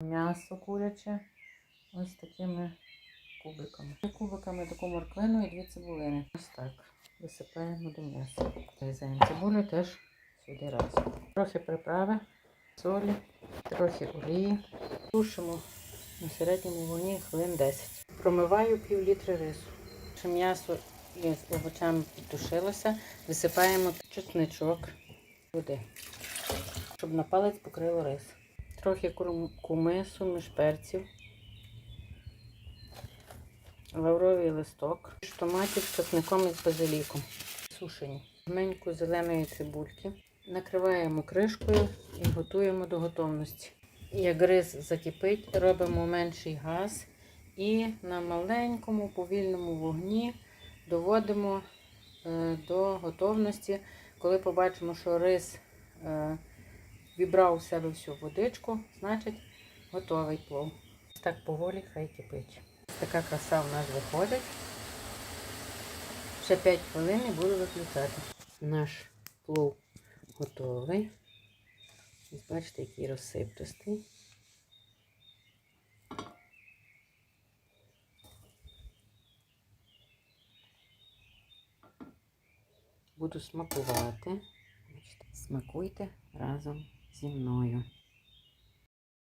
М'ясо куряче ось такими кубиками. Кубиками таку морквину і дві цибулини. Ось так. Висипаємо до м'яса. Різаємо цибулю теж сюди разом. Трохи приправи, солі, трохи олії. Тушимо на середньому вогні хвилин 10. Промиваю пів літри рису. Щоб м'ясо із овочами підтушилося, висипаємо чесничок туди, щоб на палець покрило рис. Трохи кумису між перців, лавровий листок, томатів з чесником і з базиліком. Сушені. Жменьку зеленої цибульки. Накриваємо кришкою і готуємо до готовності. Як рис закипить, робимо менший газ і на маленькому повільному вогні доводимо е, до готовності. Коли побачимо, що рис е, вібрав у себе всю водичку, значить готовий плов. Так поволі хай кипить. Така краса у нас виходить. Ще 5 хвилин і буду виключати. Наш плов готовий. Ось бачите, який розсиптостий. Буду смакувати. Смакуйте разом зі мною.